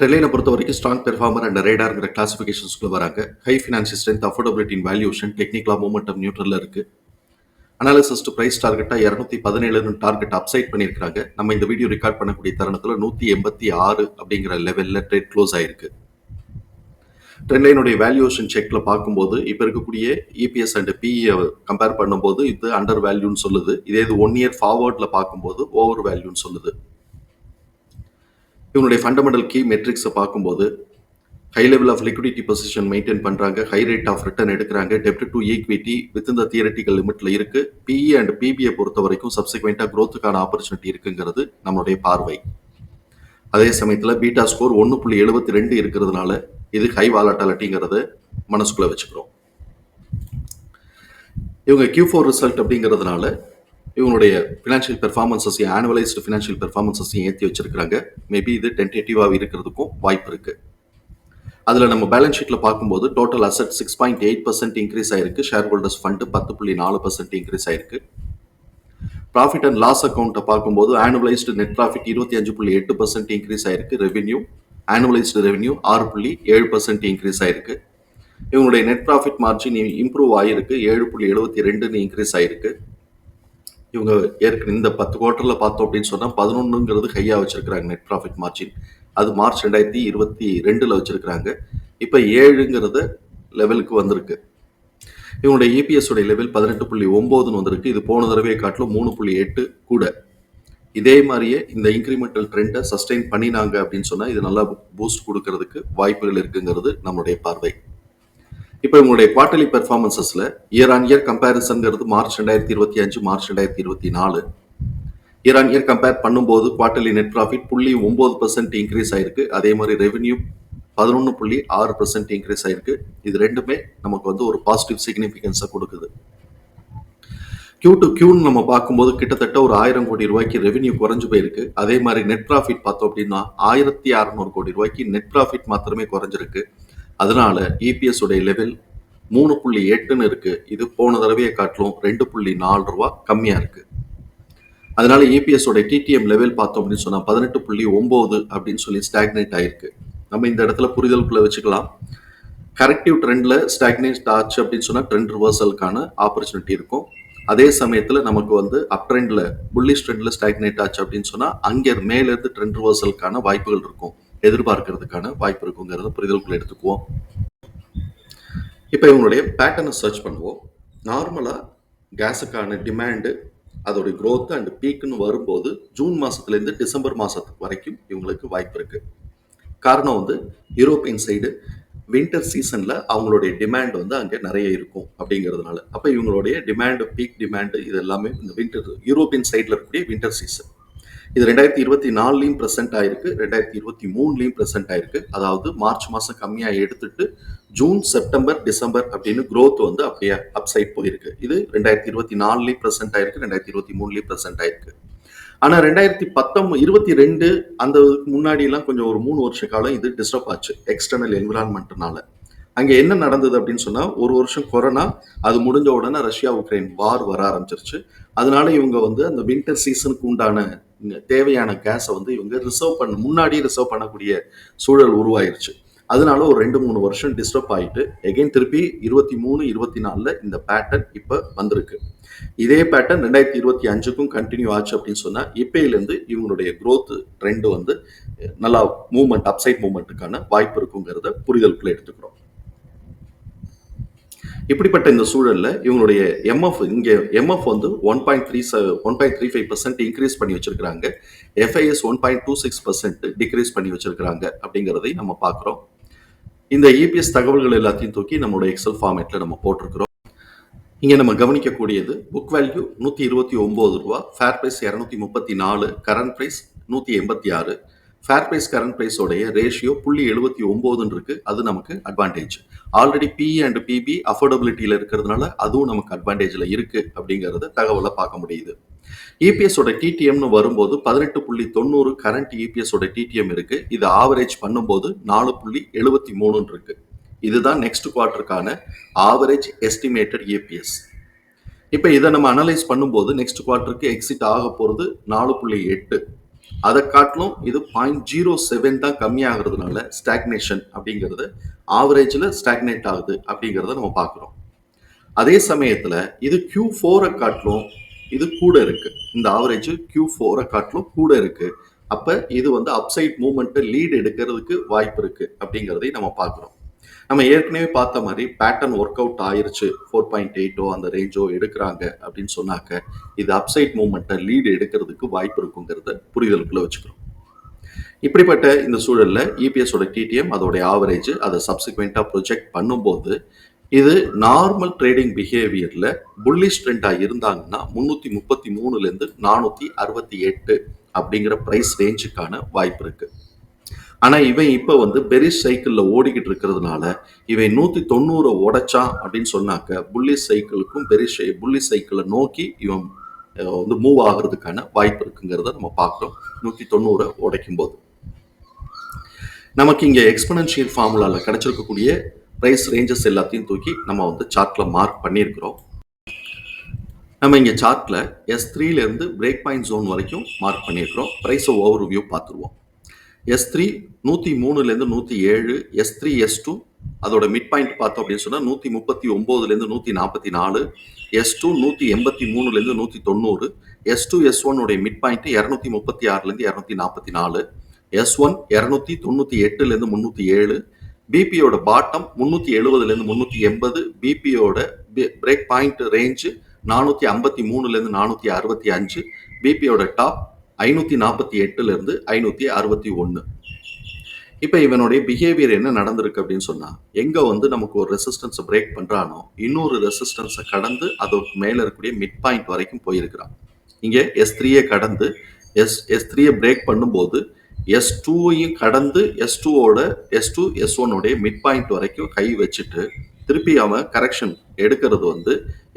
ட்ரெலைனை பொறுத்த வரைக்கும் strong performer and ரேடாருங்கிற கிளாசிஃபிகேஷன்ஸ்குள்ள வராங்க. High financial strength affordability valuation டெக்னிக்கலாக மூமெண்டம் நியூட்ரலில் இருக்குது அனாலிசிஸ் டு ப்ரைஸ் டார்கெட்டா இரநூத்தி பதினேழுன்னு டார்கெட் அப்சைட் பண்ணியிருக்காங்க நம்ம இந்த வீடியோ ரெக்கார்ட் பண்ணக்கூடிய தருணத்தில் நூற்றி எண்பத்தி ஆறு அப்படிங்கிற லெவலில் ட்ரேட் க்ளோஸ் ஆயிருக்கு. ட்ரெண்ட்லைனுடைய வேல்யூஷன் செக்கில் பார்க்கும்போது இப்போ இருக்கக்கூடிய இபிஎஸ் அண்ட் பிஇ கம்பேர் பண்ணும்போது இது அண்டர் வேல்யூன்னு சொல்லுது. இதே இது ஒன் இயர் ஃபார்வர்டில் பார்க்கும்போது ஓவர் வேல்யூன்னு சொல்லுது. இவனுடைய ஃபண்டமெண்டல் கீ மெட்ரிக்ஸை பார்க்கும்போது high level of liquidity position maintain பண்ணுறாங்க ஹை ரேட் ஆஃப் ரிட்டர்ன் எடுக்கிறாங்க டெப்ட் டு ஈக்விட்டி வித் இந்த தியரட்டிக்கல் லிமிட்ல இருக்கு. பிஇ அண்ட் பிபிஐ பொறுத்த வரைக்கும் சப்சிக்வெண்ட்டாக க்ரோத்துக்கான ஆப்பர்ச்சுனிட்டி இருக்குங்கிறது நம்மளுடைய பார்வை. அதே சமயத்தில் பீட்டா ஸ்கோர் ஒன்று புள்ளி எழுபத்தி ரெண்டு இருக்கிறதுனால இது ஹை வாலட்டாலிட்டிங்கிறத மனசுக்குள்ளே வச்சுக்கிறோம். இவங்க கியூ ஃபோர் ரிசல்ட் அப்படிங்கிறதுனால இவங்களுடைய ஃபினான்ஷியல் பெர்ஃபார்மன்ஸஸையும் ஆனுவலைஸ்டு ஃபினான்ஷியல் பெர்ஃபார்மன்ஸஸையும் ஏற்றி வச்சிருக்கிறாங்க. மேபி இது டென்டேட்டிவாக இருக்கிறதுக்கும் வாய்ப்பு இருக்கு. அதில் நம்ம பேலன்ஸ் ஷீட்டில் பார்க்கும்போது total asset six point eight percent increase ஆயிருக்கு. ஷேர் ஹோல்டர்ஸ் ஃபண்டு பத்து புள்ளி நாலு பர்சன்ட் இன்க்ரீஸ் ஆயிருக்கு. ப்ராஃபிட் அண்ட் லாஸ் அக்கௌண்ட்டை பார்க்கும்போது ஆனுவலைஸ்டு நெட் ப்ராஃபிட் இருபத்தி அஞ்சு புள்ளி எட்டு பர்சன்ட் இன்க்ரீஸ் ஆயிருக்கு. ரெவென்யூ ஆனுவலைஸ்டு ரெவென்யூ ஆறு புள்ளி ஏழு பர்சன்ட் இன்க்ரீஸ் ஆயிருக்கு. இவங்களுடைய நெட் ப்ராஃபிட் மார்ஜின் இம்ப்ரூவ் ஆயிருக்கு. ஏழு புள்ளி எழுபத்தி ரெண்டுன்னு இன்க்ரீஸ் ஆயிருக்கு. இவங்க ஏற்கனவே இந்த பத்து குவார்ட்டரில் பார்த்தோம் அப்படின்னு சொன்னால் பதினொன்றுங்கிறது ஹையாக வச்சுருக்கிறாங்க நெட் ப்ராஃபிட் மார்ஜின் அது மார்ச் ரெண்டாயிரத்தி இருபத்தி ரெண்டில் வச்சுருக்கிறாங்க. இப்போ ஏழுங்கிறத லெவலுக்கு வந்திருக்கு. இவங்களுடைய EPS உடைய லெவல் பதினெட்டு புள்ளி ஒம்போதுன்னு வந்திருக்கு. இது போன தடவையை காட்டிலும் மூணு புள்ளி எட்டு கூட. இதே மாதிரியே இந்த இன்க்ரிமெண்டல் ட்ரெண்டை சஸ்டெயின் பண்ணினாங்க அப்படின்னு சொன்னால் இது நல்லா பூஸ்ட் கொடுக்கறதுக்கு வாய்ப்புகள் இருக்குங்கிறது நம்மளுடைய பார்வை. இப்போ உங்களுடைய குவார்டர்லி பெர்ஃபார்மன்சஸ்ல இயர் ஆன் இயர் கம்பேரிசன்ங்கிறது மார்ச் ரெண்டாயிரத்தி இருபத்தி அஞ்சு மார்ச் ரெண்டாயிரத்தி இருபத்தி நாலு. இயர் ஆன் இயர் கம்பேர் பண்ணும்போது குவார்டர்லி நெட் ப்ராஃபிட் புள்ளி ஒன்பது பர்சன்ட் இன்க்ரீஸ் ஆயிருக்கு. அதே மாதிரி ரெவென்யூ பதினொன்று புள்ளி ஆறு பர்சன்ட் இன்க்ரீஸ் ஆயிருக்கு. இது ரெண்டுமே நமக்கு வந்து ஒரு பாசிட்டிவ் சிக்னிஃபிகன்ஸை கொடுக்குது. கியூ டு கியூன்னு நம்ம பார்க்கும்போது கிட்டத்தட்ட ஒரு ஆயிரம் கோடி ரூபாய்க்கு ரெவென்யூ குறைஞ்சு போயிருக்கு. அதே மாதிரி நெட் ப்ராஃபிட் பார்த்தோம் அப்படின்னா ஆயிரத்தி அறநூறு கோடி ரூபாய்க்கு நெட் ப்ராஃபிட் மாத்திரமே குறைஞ்சிருக்கு. அதனால இபிஎஸ் உடைய லெவல் மூணு புள்ளி எட்டுன்னு இருக்கு. இது போன தடவையை காட்டிலும் ரெண்டு புள்ளி நாலு ரூபா கம்மியா இருக்கு. அதனால இபிஎஸ் உடைய டிடிஎம் லெவல் பார்த்தோம் அப்படின்னு சொன்னா பதினெட்டு புள்ளி ஒன்பது அப்படின்னு சொல்லி ஸ்டாக்னேட் ஆயிருக்கு. நம்ம இந்த இடத்துல புரிதலுக்குள்ள வச்சுக்கலாம். கரெக்டிவ் ட்ரெண்ட்ல ஸ்டாக்னேட் ஆச்சு அப்படின்னு சொன்னா ட்ரெண்ட் ரிவர்சலுக்கான ஆப்பர்ச்சுனிட்டி இருக்கும். அதே சமயத்தில் நமக்கு வந்து அப் ட்ரெண்டில் புல்லிஷ் ட்ரெண்டில் ஸ்டாக்னேட் ஆச்சு அப்படின்னு சொன்னால் அங்கே மேலேருந்து ட்ரெண்ட் ரிவர்சலுக்கான வாய்ப்புகள் இருக்கும். எதிர்பார்க்கறதுக்கான வாய்ப்பு இருக்குங்கிறத புரிதலுக்குள்ள எடுத்துக்குவோம். இப்போ இவங்களுடைய பேட்டர்னை சர்ச் பண்ணுவோம். நார்மலாக கேஸுக்கான டிமாண்டு அதோடைய க்ரோத் அண்ட் பீக்குன்னு வரும்போது ஜூன் மாதத்துலேருந்து டிசம்பர் மாதத்துக்கு வரைக்கும் இவங்களுக்கு வாய்ப்பு இருக்குது காரணம் வந்து யூரோப்பியன் சைடு வின்டர் சீசனில் அவங்களுடைய டிமாண்ட் வந்து அங்கே நிறைய இருக்கும் அப்படிங்கிறதுனால. அப்போ இவங்களுடைய டிமாண்டு பீக் டிமாண்டு இது எல்லாமே இந்த வின்டர் யூரோப்பியன் சைடில் இருக்கக்கூடிய வின்டர் சீசன் இது ரெண்டாயிரத்தி இருபத்தி நாலுலையும் ப்ரெசென்ட் ஆயிருக்கு ரெண்டாயிரத்தி இருபத்தி மூணுலையும் ப்ரெசென்ட் ஆயிருக்கு. அதாவது மார்ச் மாதம் கம்மியாக எடுத்துட்டு ஜூன் செப்டம்பர் டிசம்பர் அப்படின்னு க்ரோத் வந்து அப்படியே அப்சைட் போயிருக்கு. இது ரெண்டாயிரத்தி இருபத்தி நாலுலையும் ப்ரெசென்ட் ஆயிருக்கு ரெண்டாயிரத்தி இருபத்தி மூணுலையும் ப்ரெசென்ட் ஆயிருக்கு. ஆனால் ரெண்டாயிரத்தி பத்தொன்பது இருபத்தி ரெண்டு அந்த இதுக்கு முன்னாடி எல்லாம் கொஞ்சம் ஒரு மூணு வருஷ காலம் இது டிஸ்டர்ப் ஆச்சு எக்ஸ்டர்னல் என்விரான்மெண்ட்னால அங்க என்ன நடந்தது அப்படின்னு சொன்னா ஒரு வருஷம் கொரோனா அது முடிஞ்ச உடனே ரஷ்யா உக்ரைன் வார் வர ஆரம்பிச்சிருச்சு. அதனால இவங்க வந்து அந்த வின்டர் சீசனுக்கு உண்டான தேவையான கேஸை வந்து இவங்க ரிசர்வ் பண்ண முன்னாடி ரிசர்வ் பண்ணக்கூடிய சூழல் உருவாயிருச்சு. அதனால ஒரு ரெண்டு மூணு வருஷம் டிஸ்டர்ப் ஆயிட்டு எகைன் திருப்பி இருபத்தி மூணு இருபத்தி நாலில் இந்த பேட்டர்ன் இப்போ வந்திருக்கு. இதே பேட்டர்ன் ரெண்டாயிரத்தி இருபத்தி அஞ்சுக்கும் கண்டினியூ ஆச்சு அப்படின்னு சொன்னால் இப்பயிலேருந்து இவங்களுடைய க்ரோத் ட்ரெண்டு வந்து நல்லா மூவ்மெண்ட் அப்சைட் மூவ்மெண்ட்டுக்கான வாய்ப்பு இருக்குங்கிறத புரிதலுக்குள்ளே எடுத்துக்கிறோம். இப்படிப்பட்ட இந்த சூழலில் இவங்களுடைய எம்எஃப் இங்கே எம்எஃப் வந்து one point three one point three five percent increase பண்ணி வச்சிருக்கிறாங்க. FIS one point two six percent decrease பண்ணி வச்சிருக்கிறாங்க அப்படிங்கிறதை நம்ம பார்க்குறோம். இந்த இபிஎஸ் தகவல்கள் எல்லாத்தையும் தூக்கி நம்மளோட எக்ஸல் ஃபார்மேட்டில் நம்ம போட்டிருக்கிறோம். இங்கே நம்ம கவனிக்கக்கூடியது புக் வேல்யூ நூற்றி இருபத்தி ஒம்பது ரூபா ஃபேர் ப்ரைஸ் இரநூத்தி முப்பத்தி நாலு கரண்ட் ப்ரைஸ் நூற்றி எண்பத்தி ஆறு. ஃபேர் ப்ரைஸ் கரண்ட் ப்ரைஸோடைய ரேஷியோ புள்ளி எழுபத்தி ஒம்போதுன்னு இருக்கு. அது நமக்கு advantage already PE and PB அஃபோர்டபிலிட்டியில் இருக்கிறதுனால அதுவும் நமக்கு அட்வான்டேஜில் இருக்கு அப்படிங்கிறத தகவலை பார்க்க முடியுது. இபிஎஸோட டிடிஎம்னு வரும்போது பதினெட்டு புள்ளி தொண்ணூறு கரண்ட் இபிஎஸோட டிடிஎம் இருக்கு. இது ஆவரேஜ் பண்ணும்போது நாலு புள்ளி எழுபத்தி மூணுன்னு இருக்கு. இதுதான் நெக்ஸ்ட் குவார்ட்டருக்கான ஆவரேஜ் எஸ்டிமேட்டட் ஏபிஎஸ் இப்போ இதை நம்ம அனலைஸ் பண்ணும்போது நெக்ஸ்ட் குவார்டருக்கு எக்ஸிட் ஆக போகிறது நாலு புள்ளி எட்டு. அதை காட்டிலும் இது பாயிண்ட் ஜீரோ செவன் தான் கம்மியாகிறதுனால ஸ்டாக்னேஷன் அப்படிங்கிறது ஆவரேஜில் ஸ்டாக்னேட் ஆகுது அப்படிங்கிறத நம்ம பார்க்குறோம். அதே சமயத்தில் இது கியூ ஃபோரை காட்டிலும் இது கூட இருக்கு. இந்த ஆவரேஜ் கியூ ஃபோரை காட்டிலும் கூட இருக்கு. அப்போ இது வந்து அப்சைட் மூமெண்ட்டை லீடு எடுக்கிறதுக்கு வாய்ப்பு இருக்கு அப்படிங்கிறதையும் நம்ம பார்க்குறோம். நம்ம ஏற்கனவே பார்த்த மாதிரி பேட்டர்ன் ஒர்க் அவுட் ஆயிருச்சு ஃபோர் பாயிண்ட் எயிட்டோ அந்த ரேஞ்சோ எடுக்கிறாங்க அப்படின்னு சொன்னாக்க இது அப்சைட் மூமெண்ட்டை லீடு எடுக்கிறதுக்கு வாய்ப்பு இருக்குங்கிறத புரிதலுக்குள்ள வச்சுக்கிறோம். இப்படிப்பட்ட இந்த சூழலில் இபிஎஸோட டிடிஎம் அதோடைய ஆவரேஜ் அதை சப்சிக்வெண்ட்டாக ப்ரொஜெக்ட் பண்ணும்போது இது நார்மல் ட்ரேடிங் பிஹேவியரில் புல்லிஷ் ட்ரெண்டாக இருந்தாங்கன்னா முந்நூற்றி முப்பத்தி மூணுலேருந்து நானூற்றி அறுபத்தி எட்டு அப்படிங்கிற ப்ரைஸ் ரேஞ்சுக்கான வாய்ப்பு இருக்குது ஆனா இவன் இப்ப வந்து பெரிஷ் சைக்கிள்ல ஓடிக்கிட்டு இருக்கிறதுனால இவன் நூத்தி தொண்ணூறை உடைச்சான் அப்படின்னு சொன்னாக்க புள்ளி சைக்கிளுக்கும் பெரிஷ் புள்ளி சைக்கிளை நோக்கி இவன் வந்து மூவ் ஆகுறதுக்கான வாய்ப்பு இருக்குங்கிறத நம்ம பார்க்குறோம். நூத்தி தொண்ணூறை உடைக்கும் போது நமக்கு இங்க எக்ஸ்பனன்ஷியல் ஃபார்முலால கிடைச்சிருக்கக்கூடிய பிரைஸ் ரேஞ்சஸ் எல்லாத்தையும் தூக்கி நம்ம வந்து சார்ட்ல மார்க் பண்ணியிருக்கிறோம். நம்ம இங்க சார்ட்ல எஸ் த்ரீலேருந்து இருந்து பிரேக் பாயிண்ட் ஜோன் வரைக்கும் மார்க் பண்ணியிருக்கிறோம். ப்ரைஸ் ஓவர் வியூ பார்த்துருவோம். எஸ் த்ரீ நூற்றி மூணுலேருந்து நூற்றி ஏழு எஸ் த்ரீ எஸ் டூ அதோட மிட் பாயிண்ட் பார்த்தோம் அப்படின்னு சொன்னால் நூற்றி முப்பத்தி ஒம்போதுலேருந்து நூற்றி நாற்பத்தி நாலு எஸ் டூ நூற்றி எண்பத்தி மூணுலேருந்து நூற்றி தொண்ணூறு எஸ் டூ எஸ் ஒன்னுடைய மிட் பாயிண்ட் இரநூத்தி முப்பத்தி ஆறுலேருந்து இரநூத்தி நாற்பத்தி நாலு எஸ் ஒன் இரநூத்தி தொண்ணூற்றி எட்டுலேருந்து முந்நூற்றி ஏழு பிபியோட பாட்டம் முந்நூற்றி எழுபதுலேருந்து முந்நூற்றி எண்பது பிபியோட பிரேக் பாயிண்ட் ரேஞ்சு நானூற்றி ஐம்பத்தி மூணுலேருந்து நானூற்றி அறுபத்தி அஞ்சு பிபியோட டாப் ஐநூற்றி நாற்பத்தி எட்டுலேருந்து ஐநூற்றி அறுபத்தி ஒன்று இப்போ இவனுடைய பிஹேவியர் என்ன நடந்திருக்கு அப்படின்னு சொன்னால் எங்கே வந்து நமக்கு ஒரு ரெசிஸ்டன்ஸை பிரேக் பண்ணுறானோ இன்னொரு ரெசிஸ்டன்ஸை கடந்து அதற்கு மேலே இருக்கக்கூடிய மிட் பாயிண்ட் வரைக்கும் போயிருக்கிறான். இங்கே எஸ் த்ரீயை கடந்து எஸ் எஸ் த்ரீயை பிரேக் பண்ணும்போது எஸ் டூவையும் கடந்து எஸ் டூவோட எஸ் டூ எஸ் ஒன்னுடைய மிட் பாயிண்ட் வரைக்கும் கை வச்சுட்டு திருப்பி அவன் கரெக்ஷன் எடுக்கிறது வந்து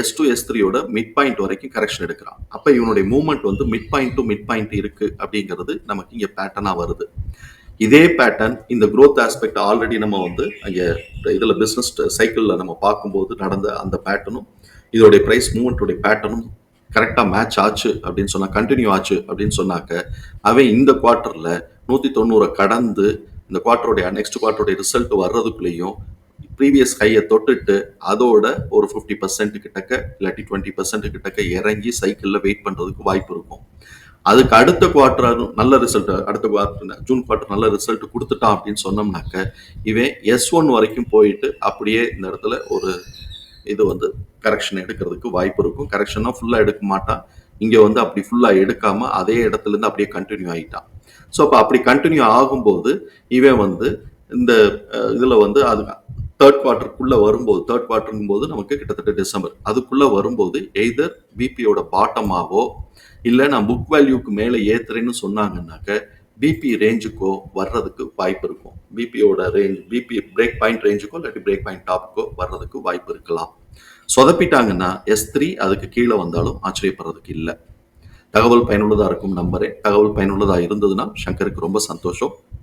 எஸ் டூ எஸ் த்ரீயோட மிட் பாயிண்ட் வரைக்கும் கரெக்ஷன் எடுக்கிறான். அப்போ இவனுடைய மூவ்மெண்ட் வந்து mid point to mid point இருக்கு அப்படிங்கிறது நமக்கு இங்கே பேட்டர்னாக வருது. இதே பேட்டர்ன் இந்த க்ரோத் ஆஸ்பெக்ட் ஆல்ரெடி நம்ம வந்து அங்கே இதில் பிஸ்னஸ் சைக்கிளில் நம்ம பார்க்கும்போது நடந்த அந்த பேட்டர்னும் இதோடைய ப்ரைஸ் மூவ்மெண்ட்டோடைய பேட்டர்னும் கரெக்டாக மேட்ச் ஆச்சு அப்படின்னு சொன்னால் கண்டினியூ ஆச்சு அப்படின்னு சொன்னாக்க அவன் இந்த குவார்ட்டரில் நூற்றி தொண்ணூறை கடந்து இந்த குவார்ட்டருடைய நெக்ஸ்ட் குவார்ட்டருடைய ரிசல்ட் வர்றதுக்குள்ளேயும் ப்ரீவியஸ் ஹையை தொட்டுட்டு அதோட ஒரு ஃபிஃப்டி பர்சன்ட் கிட்டக்க இல்லாட்டி டுவெண்ட்டி பர்சன்ட் கிட்டக்க இறங்கி சைக்கிளில் வெயிட் பண்ணுறதுக்கு வாய்ப்பு இருக்கும். அதுக்கு அடுத்த குவார்டர் நல்ல ரிசல்ட் அடுத்த குவார்டர் ஜூன் குவார்டர் நல்ல ரிசல்ட் கொடுத்துட்டான் அப்படின்னு சொன்னோம்னாக்க இவன் எஸ் ஒன் வரைக்கும் போயிட்டு அப்படியே இந்த இடத்துல ஒரு இது வந்து கரெக்ஷன் எடுக்கிறதுக்கு வாய்ப்பு இருக்கும். கரெக்ஷனாக ஃபுல்லாக எடுக்க மாட்டான். இங்கே வந்து அப்படி ஃபுல்லாக எடுக்காமல் அதே இடத்துலேருந்து அப்படியே கண்டினியூ ஆகிட்டான் ஸோ அப்போ அப்படி கண்டினியூ ஆகும்போது இவன் வந்து இந்த இதில் வந்து அது தேர்ட் குவார்ட்டருக்குள்ள வரும்போது தேர்ட் குவார்ட்டருங்கும் போது நமக்கு கிட்டத்தட்ட டிசம்பர் அதுக்குள்ள வரும்போது எய்தர் பிபியோட பாட்டமாவோ இல்லை நான் புக் வேல்யூக்கு மேலே ஏத்துறேன்னு சொன்னாங்கன்னாக்க பிபி ரேஞ்சுக்கோ வர்றதுக்கு வாய்ப்பு இருக்கும். பிபியோட ரேஞ்ச் பிபி பிரேக் பாயிண்ட் ரேஞ்சுக்கோ இல்லாட்டி பிரேக் பாயிண்ட் டாப்புக்கோ வர்றதுக்கு வாய்ப்பு இருக்கலாம். சொதப்பிட்டாங்கன்னா எஸ் த்ரீ அதுக்கு கீழே வந்தாலும் ஆச்சரியப்படுறதுக்கு இல்லை. தகவல் பயனுள்ளதாக இருக்கும் நம்பரே தகவல் பயனுள்ளதாக இருந்ததுன்னா சங்கருக்கு ரொம்ப சந்தோஷம்.